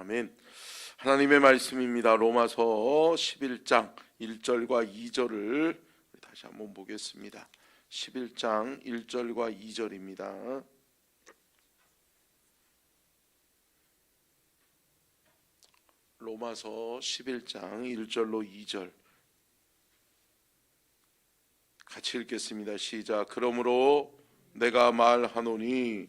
아멘. 하나님의 말씀입니다. 로마서 11장 1절과 2절을 다시 한번 보겠습니다. 11장 1절과 2절입니다. 로마서 11장 1절로 2절 같이 읽겠습니다. 시작. 그러므로 내가 말하노니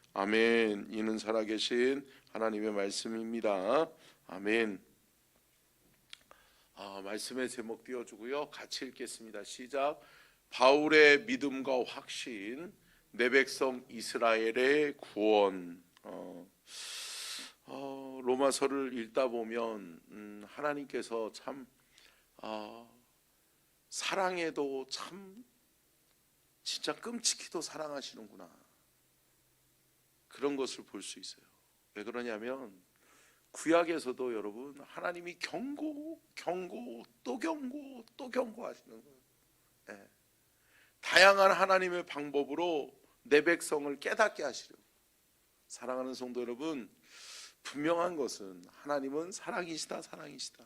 아멘. 이는 살아계신 하나님의 말씀입니다. 아멘. 아, 말씀의 제목 띄워주고요. 같이 읽겠습니다. 시작. 바울의 믿음과 확신 내 백성 이스라엘의 구원. 어, 어, 로마서를 읽다 보면 음, 하나님께서 참 아, 사랑해도 참 진짜 끔찍히도 사랑하시는구나 그런 것을 볼 수 있어요. 왜 그러냐면 구약에서도 여러분 하나님이 경고, 경고, 또 경고, 또 경고하시는 거예요. 예. 다양한 하나님의 방법으로 내 백성을 깨닫게 하시려고. 사랑하는 성도 여러분, 분명한 것은 하나님은 사랑이시다, 사랑이시다,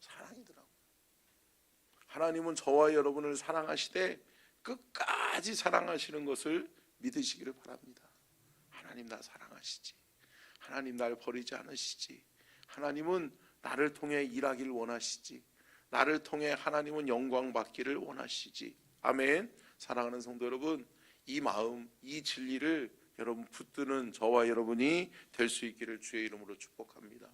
사랑이더라고. 하나님은 저와 여러분을 사랑하시되 끝까지 사랑하시는 것을 믿으시기를 바랍니다. 하나님 나 사랑하시지. 하나님 날 버리지 않으시지. 하나님은 나를 통해 일하기를 원하시지. 나를 통해 하나님은 영광 받기를 원하시지. 아멘. 사랑하는 성도 여러분, 이 마음, 이 진리를 여러분 붙드는 저와 여러분이 될 수 있기를 주의 이름으로 축복합니다.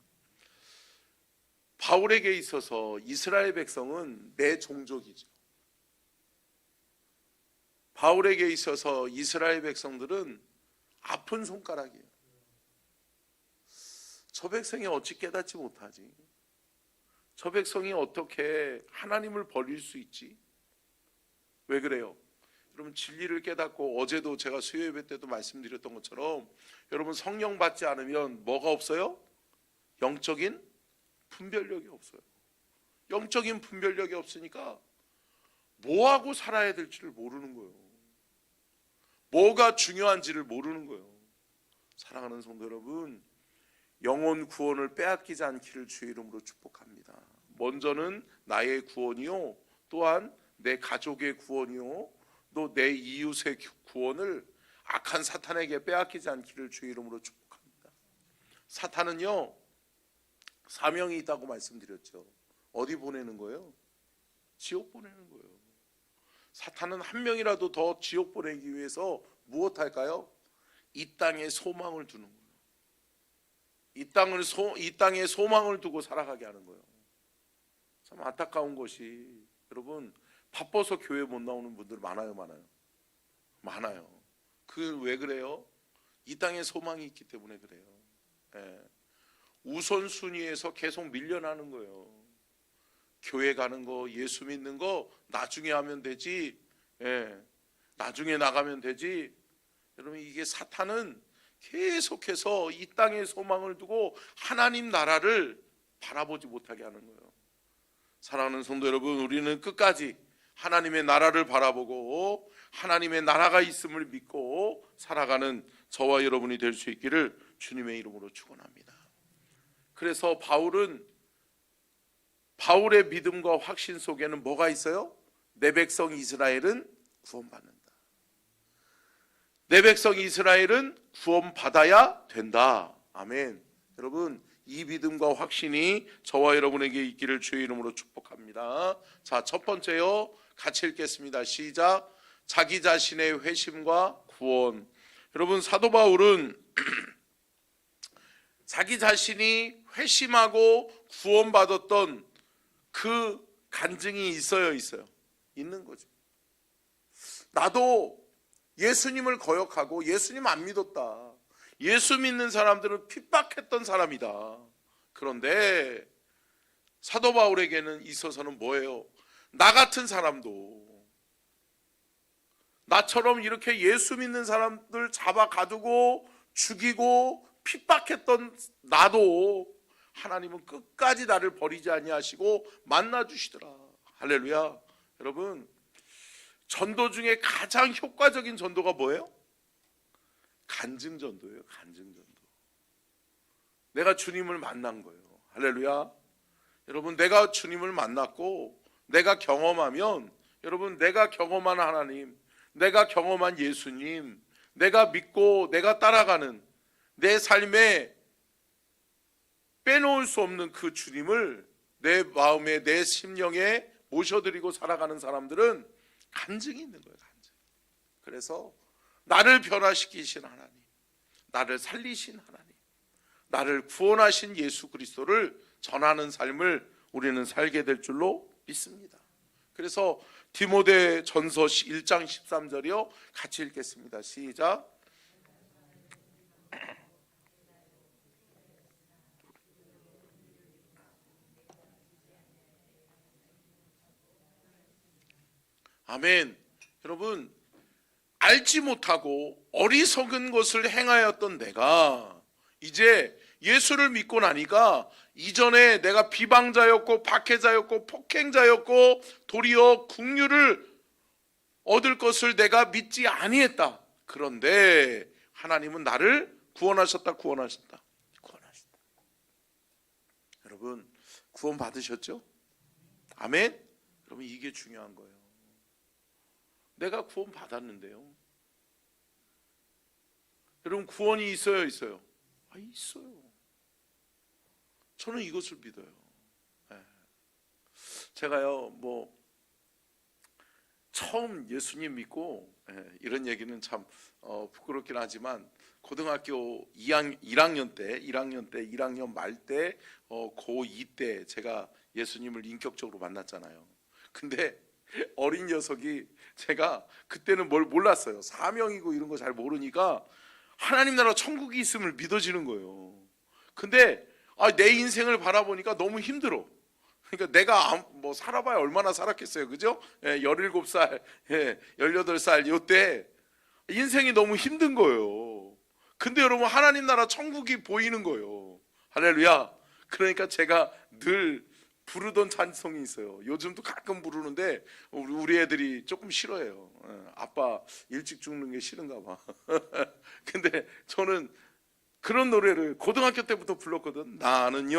바울에게 있어서 이스라엘 백성은 내 종족이죠. 바울에게 있어서 이스라엘 백성들은 아픈 손가락이에요. 저 백성이 어찌 깨닫지 못하지? 저 백성이 어떻게 하나님을 버릴 수 있지? 왜 그래요? 여러분 진리를 깨닫고 어제도 제가 수요 예배 때도 말씀드렸던 것처럼 여러분 성령 받지 않으면 뭐가 없어요? 영적인 분별력이 없어요. 영적인 분별력이 없으니까 뭐 하고 살아야 될지를 모르는 거예요. 뭐가 중요한지를 모르는 거예요. 사랑하는 성도 여러분, 영혼 구원을 빼앗기지 않기를 주의 이름으로 축복합니다. 먼저는 나의 구원이요, 또한 내 가족의 구원이요, 또 내 이웃의 구원을 악한 사탄에게 빼앗기지 않기를 주의 이름으로 축복합니다. 사탄은요, 사명이 있다고 말씀드렸죠. 어디 보내는 거예요? 지옥 보내는 거예요. 사탄은 한 명이라도 더 지옥 보내기 위해서 무엇 할까요? 이 땅에 소망을 두는 거예요. 이 땅을 소, 이 땅에 소망을 두고 살아가게 하는 거예요. 참 안타까운 것이 여러분 바빠서 교회 못 나오는 분들 많아요, 많아요, 많아요. 그 왜 그래요? 이 땅에 소망이 있기 때문에 그래요. 예. 우선순위에서 계속 밀려나는 거예요. 교회 가는 거, 예수 믿는 거 나중에 하면 되지. 예. 나중에 나가면 되지. 여러분 이게 사탄은 계속해서 이 땅에 소망을 두고 하나님 나라를 바라보지 못하게 하는 거예요. 사랑하는 성도 여러분, 우리는 끝까지 하나님의 나라를 바라보고 하나님의 나라가 있음을 믿고 살아가는 저와 여러분이 될 수 있기를 주님의 이름으로 축원합니다. 그래서 바울은 바울의 믿음과 확신 속에는 뭐가 있어요? 내 백성 이스라엘은 구원받는다. 내 백성 이스라엘은 구원받아야 된다. 아멘. 여러분, 이 믿음과 확신이 저와 여러분에게 있기를 주의 이름으로 축복합니다. 자, 첫 번째요. 같이 읽겠습니다. 시작. 자기 자신의 회심과 구원. 여러분, 사도 바울은 자기 자신이 회심하고 구원받았던 그 간증이 있어요, 있어요. 있는 거죠. 나도 예수님을 거역하고 예수님 안 믿었다. 예수 믿는 사람들은 핍박했던 사람이다. 그런데 사도 바울에게는 있어서는 뭐예요? 나 같은 사람도 나처럼 이렇게 예수 믿는 사람들 잡아 가두고 죽이고 핍박했던 나도 하나님은 끝까지 나를 버리지 아니하시고 만나 주시더라. 할렐루야. 여러분 전도 중에 가장 효과적인 전도가 뭐예요? 간증 전도예요. 간증 전도. 내가 주님을 만난 거예요. 할렐루야. 여러분 내가 주님을 만났고 내가 경험하면 여러분 내가 경험한 하나님, 내가 경험한 예수님, 내가 믿고 내가 따라가는 내 삶에 빼놓을 수 없는 그 주님을 내 마음에 내 심령에 모셔드리고 살아가는 사람들은 간증이 있는 거예요. 간증. 그래서 나를 변화시키신 하나님, 나를 살리신 하나님, 나를 구원하신 예수 그리스도를 전하는 삶을 우리는 살게 될 줄로 믿습니다. 그래서 디모데 전서 1장 13절이요. 같이 읽겠습니다. 시작. 아멘. 여러분, 알지 못하고 어리석은 것을 행하였던 내가 이제 예수를 믿고 나니까 이전에 내가 비방자였고 박해자였고 폭행자였고 도리어 국류를 얻을 것을 내가 믿지 아니했다. 그런데 하나님은 나를 구원하셨다, 구원하셨다, 구원하셨다. 여러분 구원 받으셨죠? 아멘. 여러분 이게 중요한 거예요. 내가 구원 받았는데요. 여러분 구원이 있어요, 있어요? 아 있어요. 저는 이것을 믿어요. 예. 제가요, 뭐 처음 예수님 믿고 예, 이런 얘기는 참 어, 부끄럽긴 하지만 고등학교 2학, 1학년 때, 1학년 때, 1학년 말 때, 어, 고2 때 제가 예수님을 인격적으로 만났잖아요. 근데 어린 녀석이 제가 그때는 뭘 몰랐어요. 사명이고 이런 거 잘 모르니까 하나님 나라 천국이 있음을 믿어지는 거예요. 근데 아, 내 인생을 바라보니까 너무 힘들어. 그러니까 내가 뭐 살아봐야 얼마나 살았겠어요. 그죠? 예, 17살, 예, 18살 요때 인생이 너무 힘든 거예요. 근데 여러분 하나님 나라 천국이 보이는 거예요. 할렐루야. 그러니까 제가 늘 부르던 찬송이 있어요. 요즘도 가끔 부르는데 우리 애들이 조금 싫어해요. 예, 아빠 일찍 죽는 게 싫은가 봐. 근데 저는 그런 노래를 고등학교 때부터 불렀거든. 나는요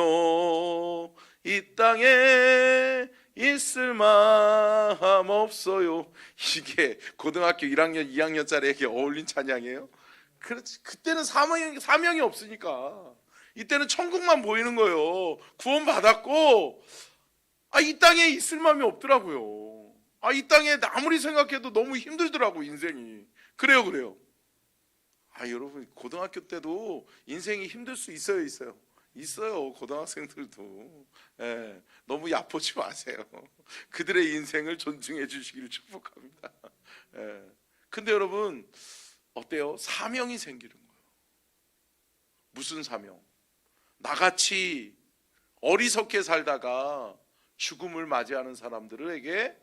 이 땅에 있을 마음 없어요. 이게 고등학교 1학년, 2학년짜리에게 어울린 찬양이에요. 그렇지. 그때는 사명이, 사명이 없으니까. 이때는 천국만 보이는 거예요. 구원 받았고, 아, 이 땅에 있을 마음이 없더라고요. 아, 이 땅에 아무리 생각해도 너무 힘들더라고, 인생이. 그래요, 그래요. 아, 여러분, 고등학교 때도 인생이 힘들 수 있어요, 있어요. 있어요, 고등학생들도. 예, 너무 얕보지 마세요. 그들의 인생을 존중해 주시기를 축복합니다. 예. 근데 여러분, 어때요? 사명이 생기는 거예요. 무슨 사명? 나같이 어리석게 살다가 죽음을 맞이하는 사람들에게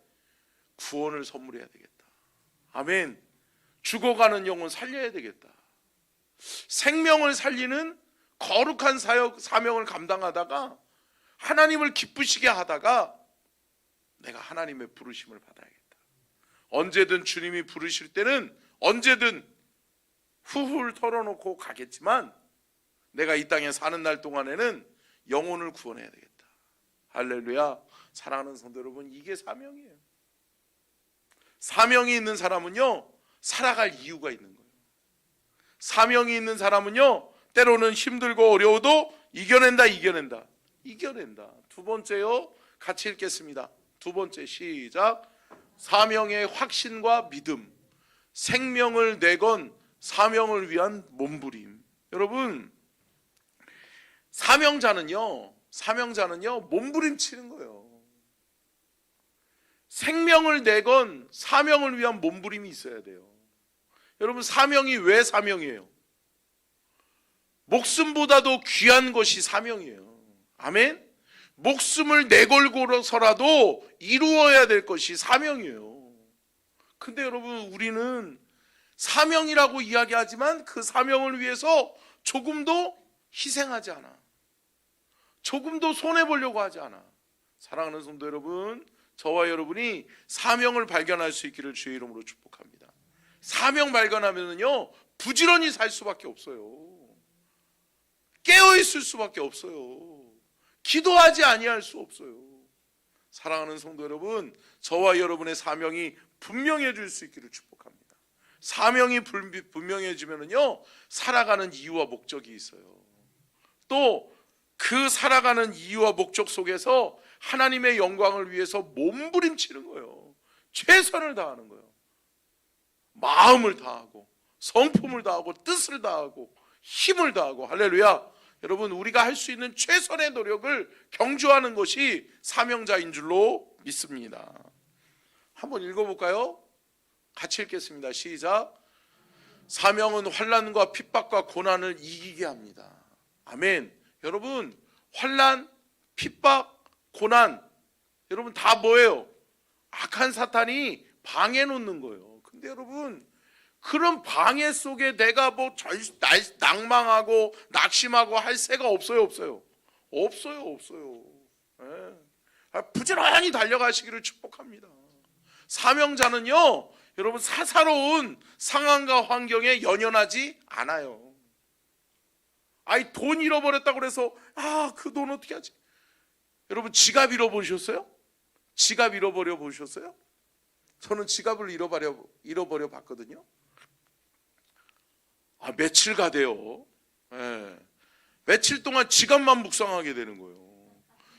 구원을 선물해야 되겠다. 아멘. 죽어가는 영혼 살려야 되겠다. 생명을 살리는 거룩한 사역 사명을 감당하다가 하나님을 기쁘시게 하다가 내가 하나님의 부르심을 받아야겠다. 언제든 주님이 부르실 때는 언제든 후훌 털어놓고 가겠지만 내가 이 땅에 사는 날 동안에는 영혼을 구원해야 되겠다. 할렐루야. 사랑하는 성도 여러분, 이게 사명이에요. 사명이 있는 사람은요, 살아갈 이유가 있는 거예요. 사명이 있는 사람은요, 때로는 힘들고 어려워도 이겨낸다, 이겨낸다. 이겨낸다. 두 번째요, 같이 읽겠습니다. 두 번째 시작. 사명의 확신과 믿음, 생명을 내건 사명을 위한 몸부림. 여러분, 사명자는요, 사명자는요, 몸부림치는 거예요. 생명을 내건 사명을 위한 몸부림이 있어야 돼요. 여러분, 사명이 왜 사명이에요? 목숨보다도 귀한 것이 사명이에요. 아멘? 목숨을 내걸고서라도 이루어야 될 것이 사명이에요. 근데 여러분 우리는 사명이라고 이야기하지만 그 사명을 위해서 조금도 희생하지 않아. 조금도 손해 보려고 하지 않아. 사랑하는 성도 여러분, 저와 여러분이 사명을 발견할 수 있기를 주의 이름으로 축복합니다. 사명 발견하면은요 부지런히 살 수밖에 없어요. 깨어 있을 수밖에 없어요. 기도하지 아니할 수 없어요. 사랑하는 성도 여러분, 저와 여러분의 사명이 분명해질 수 있기를 축복합니다. 사명이 불- 분명해지면은요 살아가는 이유와 목적이 있어요. 또 그 살아가는 이유와 목적 속에서 하나님의 영광을 위해서 몸부림치는 거예요. 최선을 다하는 거예요. 마음을 다하고 성품을 다하고 뜻을 다하고 힘을 다하고 할렐루야. 여러분 우리가 할 수 있는 최선의 노력을 경주하는 것이 사명자인 줄로 믿습니다. 한번 읽어볼까요? 같이 읽겠습니다. 시작. 사명은 환란과 핍박과 고난을 이기게 합니다. 아멘. 여러분 환란, 핍박, 고난 여러분 다 뭐예요? 악한 사탄이 방해 놓는 거예요. 근데 여러분 그런 방해 속에 내가 뭐 절, 날- 낭망하고 낙심하고 할 새가 없어요, 없어요. 없어요, 없어요. 예. 아, 부지런히 달려가시기를 축복합니다. 사명자는요, 여러분 사사로운 상황과 환경에 연연하지 않아요. 아이 돈 잃어버렸다고 그래서 아 그 돈 어떻게 하지? 여러분 지갑 잃어보셨어요? 지갑 잃어버려 보셨어요? 저는 지갑을 잃어버려 잃어버려 봤거든요. 아 며칠 가대요. 예. 며칠 동안 지갑만 묵상하게 되는 거예요.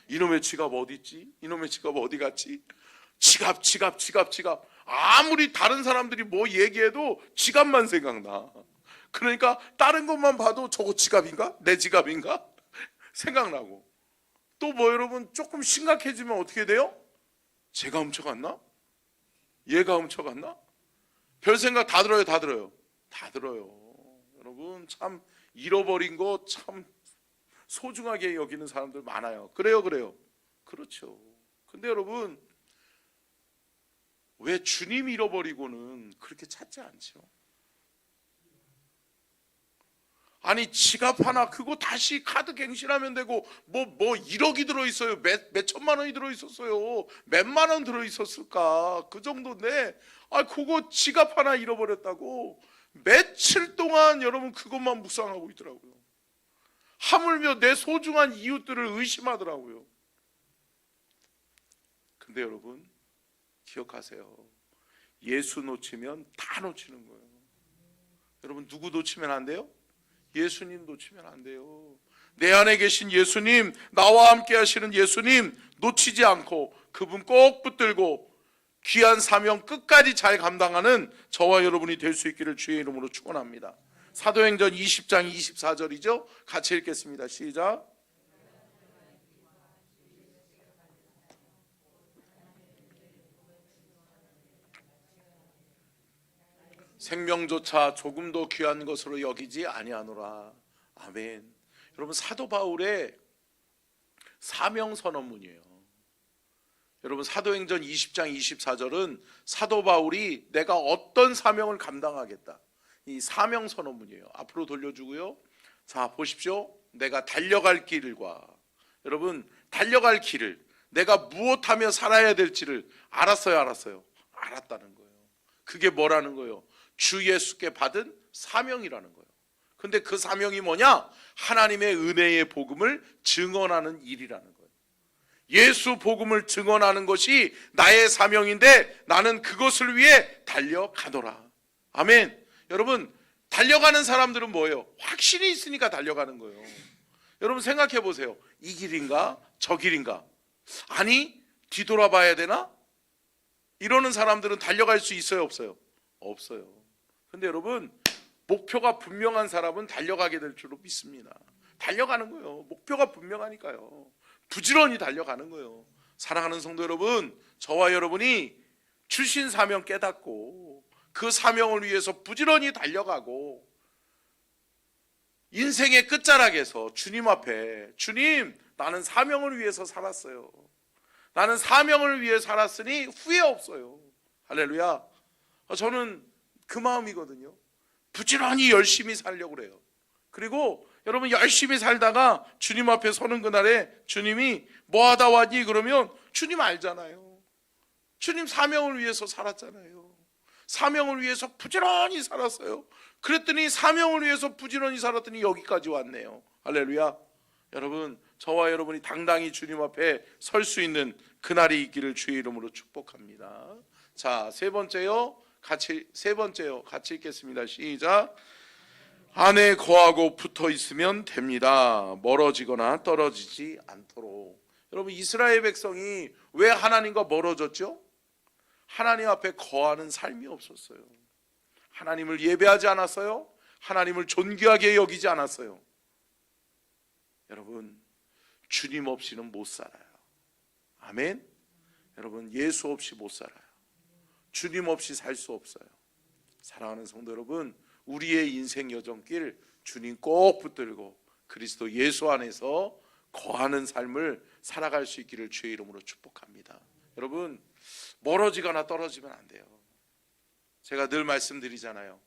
이놈의 지갑 어디 있지? 이놈의 지갑 어디 갔지? 지갑, 지갑, 지갑, 지갑. 아무리 다른 사람들이 뭐 얘기해도 지갑만 생각나. 그러니까 다른 것만 봐도 저거 지갑인가? 내 지갑인가? 생각나고. 또 뭐 여러분 조금 심각해지면 어떻게 돼요? 제가 훔쳐갔나? 얘가 훔쳐갔나? 별 생각 다 들어요, 다 들어요. 다 들어요. 여러분 참 잃어버린 거 참 소중하게 여기는 사람들 많아요. 그래요, 그래요. 그렇죠. 근데 여러분 왜 주님 잃어버리고는 그렇게 찾지 않죠? 아니 지갑 하나 그거 다시 카드 갱신하면 되고 뭐뭐 1억이 들어 있어요. 몇, 몇 천만 원이 들어 있었어요. 몇만 원 들어 있었을까? 그 정도인데 아 그거 지갑 하나 잃어버렸다고 며칠 동안 여러분 그것만 묵상하고 있더라고요. 하물며 내 소중한 이웃들을 의심하더라고요. 근데 여러분 기억하세요. 예수 놓치면 다 놓치는 거예요. 여러분 누구 놓치면 안 돼요? 예수님 놓치면 안 돼요. 내 안에 계신 예수님, 나와 함께 하시는 예수님 놓치지 않고 그분 꼭 붙들고 귀한 사명 끝까지 잘 감당하는 저와 여러분이 될 수 있기를 주의 이름으로 축원합니다. 사도행전 20장 24절이죠. 같이 읽겠습니다. 시작. 생명조차 조금도 귀한 것으로 여기지 아니하노라. 아멘. 여러분 사도 바울의 사명 선언문이에요. 여러분 사도행전 20장 24절은 사도 바울이 내가 어떤 사명을 감당하겠다. 이 사명 선언문이에요. 앞으로 돌려주고요. 자, 보십시오. 내가 달려갈 길과 여러분 달려갈 길을 내가 무엇하며 살아야 될지를 알았어요, 알았어요. 알았다는 거예요. 그게 뭐라는 거예요? 주 예수께 받은 사명이라는 거예요. 근데 그 사명이 뭐냐? 하나님의 은혜의 복음을 증언하는 일이라는 거예요. 예수 복음을 증언하는 것이 나의 사명인데 나는 그것을 위해 달려가노라. 아멘. 여러분, 달려가는 사람들은 뭐예요? 확신이 있으니까 달려가는 거예요. 여러분 생각해 보세요. 이 길인가? 저 길인가? 아니, 뒤돌아봐야 되나? 이러는 사람들은 달려갈 수 있어요, 없어요? 없어요. 근데 여러분, 목표가 분명한 사람은 달려가게 될 줄로 믿습니다. 달려가는 거예요. 목표가 분명하니까요. 부지런히 달려가는 거예요. 사랑하는 성도 여러분, 저와 여러분이 주신 사명 깨닫고 그 사명을 위해서 부지런히 달려가고 인생의 끝자락에서 주님 앞에 주님 나는 사명을 위해서 살았어요. 나는 사명을 위해 살았으니 후회 없어요. 할렐루야. 어, 저는 그 마음이거든요. 부지런히 열심히 살려고 그래요. 그리고 여러분 열심히 살다가 주님 앞에 서는 그날에 주님이 뭐 하다 왔니? 그러면 주님 알잖아요. 주님 사명을 위해서 살았잖아요. 사명을 위해서 부지런히 살았어요. 그랬더니 사명을 위해서 부지런히 살았더니 여기까지 왔네요. 할렐루야. 여러분, 저와 여러분이 당당히 주님 앞에 설 수 있는 그날이 있기를 주의 이름으로 축복합니다. 자, 세 번째요. 같이 세 번째요. 같이 읽겠습니다. 시작. 안에 거하고 붙어 있으면 됩니다. 멀어지거나 떨어지지 않도록. 여러분 이스라엘 백성이 왜 하나님과 멀어졌죠? 하나님 앞에 거하는 삶이 없었어요. 하나님을 예배하지 않았어요. 하나님을 존귀하게 여기지 않았어요. 여러분 주님 없이는 못 살아요. 아멘. 여러분 예수 없이 못 살아요. 주님 없이 살 수 없어요. 사랑하는 성도 여러분, 우리의 인생 여정길 주님 꼭 붙들고 그리스도 예수 안에서 거하는 삶을 살아갈 수 있기를 주의 이름으로 축복합니다. 여러분 멀어지거나 떨어지면 안 돼요. 제가 늘 말씀드리잖아요.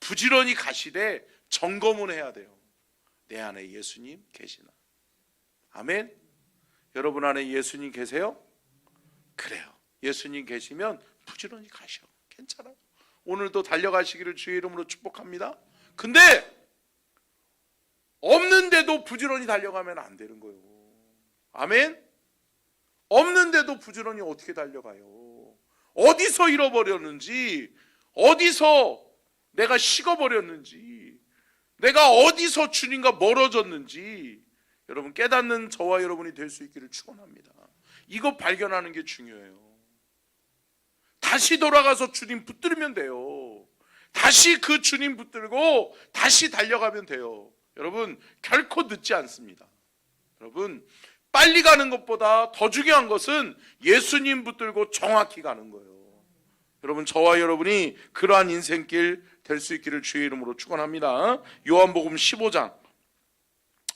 부지런히 가시되 점검은 해야 돼요. 내 안에 예수님 계시나? 아멘. 여러분 안에 예수님 계세요? 그래요. 예수님 계시면 부지런히 가셔. 괜찮아요. 오늘도 달려가시기를 주의 이름으로 축복합니다. 근데 없는데도 부지런히 달려가면 안 되는 거예요. 아멘. 없는데도 부지런히 어떻게 달려가요? 어디서 잃어버렸는지, 어디서 내가 식어버렸는지, 내가 어디서 주님과 멀어졌는지, 여러분 깨닫는 저와 여러분이 될 수 있기를 축원합니다. 이거 발견하는 게 중요해요. 다시 돌아가서 주님 붙들면 돼요. 다시 그 주님 붙들고 다시 달려가면 돼요. 여러분 결코 늦지 않습니다. 여러분 빨리 가는 것보다 더 중요한 것은 예수님 붙들고 정확히 가는 거예요. 여러분 저와 여러분이 그러한 인생길 될 수 있기를 주의 이름으로 축원합니다. 요한복음 15장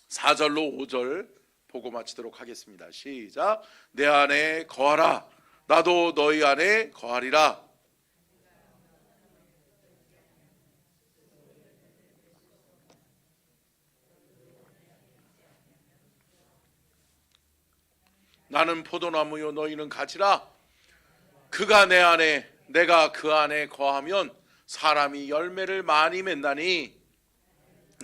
4절로 5절 보고 마치도록 하겠습니다. 시작. 내 안에 거하라. 나도 너희 안에 거하리라. 나는 포도나무요 너희는 가지라. 그가 내 안에 내가 그 안에 거하면 사람이 열매를 많이 맺나니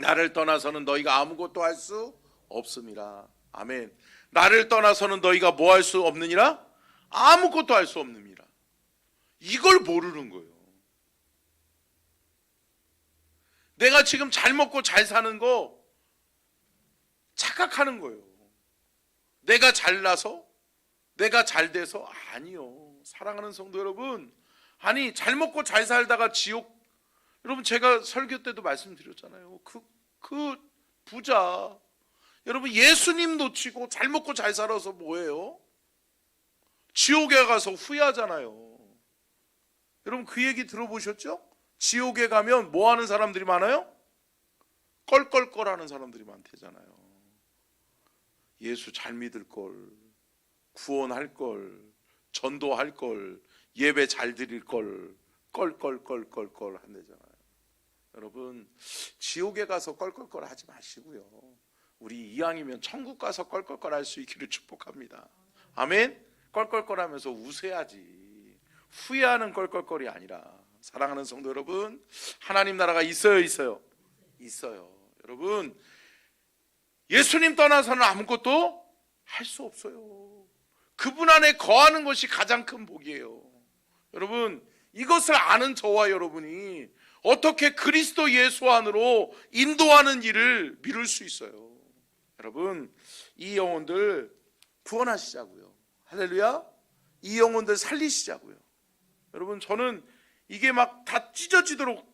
나를 떠나서는 너희가 아무것도 할 수 없음이라. 아멘. 나를 떠나서는 너희가 뭐 할 수 없느니라? 아무것도 할 수 없느니라. 이걸 모르는 거예요. 내가 지금 잘 먹고 잘 사는 거 착각하는 거예요. 내가 잘나서 내가 잘 돼서 아니요. 사랑하는 성도 여러분, 아니 잘 먹고 잘 살다가 지옥 여러분 제가 설교 때도 말씀드렸잖아요. 그, 그 부자 여러분 예수님 놓치고 잘 먹고 잘 살아서 뭐예요? 지옥에 가서 후회하잖아요. 여러분 그 얘기 들어보셨죠? 지옥에 가면 뭐 하는 사람들이 많아요? 껄껄껄 하는 사람들이 많대잖아요. 예수 잘 믿을 걸, 구원할 걸, 전도할 걸, 예배 잘 드릴 걸, 껄껄껄껄껄 한대잖아요. 여러분 지옥에 가서 껄껄껄 하지 마시고요. 우리 이왕이면 천국 가서 껄껄껄 할 수 있기를 축복합니다. 아멘. 껄껄껄하면서 웃어야지. 후회하는 껄껄껄이 아니라 사랑하는 성도 여러분, 하나님 나라가 있어요, 있어요, 있어요. 여러분, 예수님 떠나서는 아무것도 할 수 없어요. 그분 안에 거하는 것이 가장 큰 복이에요. 여러분, 이것을 아는 저와 여러분이 어떻게 그리스도 예수 안으로 인도하는 일을 미룰 수 있어요. 여러분, 이 영혼들 구원하시자고요. 할렐루야. 이 영혼들 살리시자고요. 여러분, 저는 이게 막 다 찢어지도록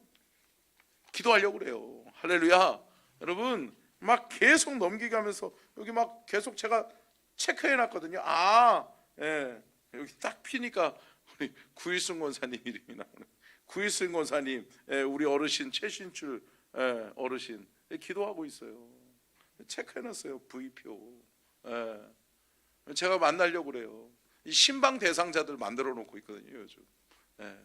기도하려고 그래요. 할렐루야. 여러분, 막 계속 넘기게 하면서 여기 막 계속 제가 체크해 놨거든요. 아, 예. 여기 딱 피니까 우리 구일순 권사님 이름이 나오네. 구일순 권사님, 예, 우리 어르신 최신출 예, 어르신 예, 기도하고 있어요. 체크해 놨어요. V표. 예. 제가 만나려고 그래요. 이 신방 대상자들 만들어 놓고 있거든요, 요즘. 예.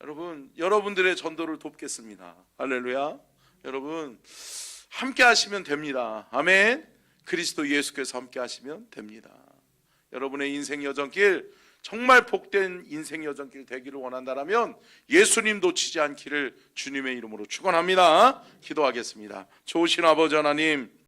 여러분, 여러분들의 전도를 돕겠습니다. 할렐루야. 여러분, 함께 하시면 됩니다. 아멘. 그리스도 예수께서 함께 하시면 됩니다. 여러분의 인생 여정길 정말 복된 인생 여정길 되기를 원한다라면 예수님 놓치지 않기를 주님의 이름으로 축원합니다. 기도하겠습니다. 좋으신 아버지 하나님